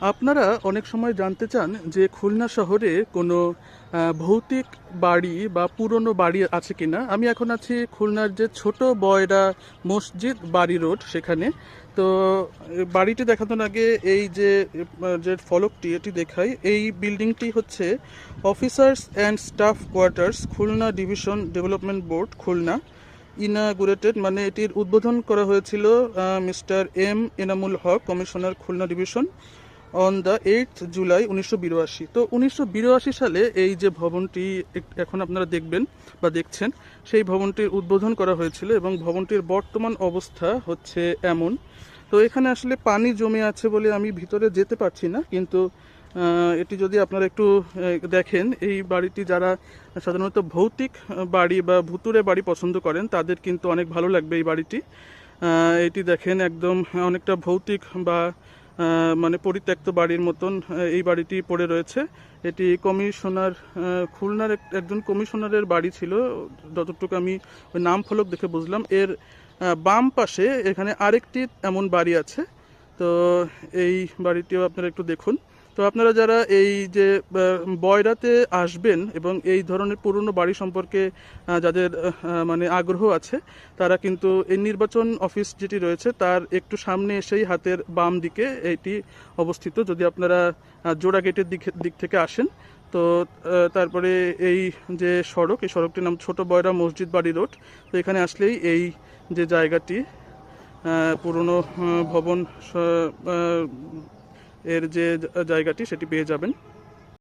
আপনারা অনেক সময় জানতে চান যে খুলনা শহরে কোনো ভৌতিক বাড়ি বা পুরনো বাড়ি আছে কিনা? আমি এখন আছি খুলনার যে ছোট বয়রা মসজিদ বাড়ি রোড সেখানে। তো বাড়িটি দেখানোর আগে এই যে যে ফলকটি এটি দেখাই। এই বিল্ডিংটি হচ্ছে officers and staff quarters, Khulna division development board, Khulna inaugurated. মানে এটির উদ্বোধন করা হয়েছিল mister M Enamul Haque, commissioner Khulna division. On the eight July উনিশশো বিরাশি। তো উনিশশো বিরাশি সালে এই যে ভবনটি এখন আপনারা দেখবেন বা দেখছেন, সেই ভবনটির উদ্বোধন করা হয়েছিল এবং ভবনটির বর্তমান অবস্থা হচ্ছে এমন। তো এখানে আসলে পানি জমে আছে বলে আমি ভিতরে যেতে পারছি না, কিন্তু এটি যদি আপনারা একটু দেখেন, এই বাড়িটি যারা সাধারণত ভৌতিক বাড়ি বা ভুতুরে বাড়ি পছন্দ করেন, তাদের কিন্তু অনেক ভালো লাগবে এই বাড়িটি। এটি দেখেন একদম অনেকটা ভৌতিক বা মানে পরিত্যক্ত বাড়ির মতন এই বাড়িটি পড়ে রয়েছে। এটি কমিশনার খুলনার এক- একজন কমিশনারের বাড়ি ছিল। যতটুকু আমি নাম ফলক দেখে বুঝলাম, এর বাম পাশে এখানে আরেকটি এমন বাড়ি আছে। তো এই বাড়িটিও আপনারা একটু দেখুন। তো আপনারা যারা এই যে বয়রাতে আসবেন এবং এই ধরনের পুরনো বাড়ি সম্পর্কে যাদের মানে আগ্রহ আছে, তারা কিন্তু এই নির্বাচন অফিস যেটি রয়েছে, তার একটু সামনে এসেই হাতের বাম দিকে এটি অবস্থিত। যদি আপনারা জোড়া গেটের দিক দিক থেকে আসেন, তো তারপরে এই যে সড়ক, এই সড়কটির নাম ছোট বয়রা মসজিদ বাড়ি রোড। তো এখানে আসলেই এই যে জায়গাটি পুরনো ভবন এর যে জায়গাটি সেটি পেয়ে যাবেন।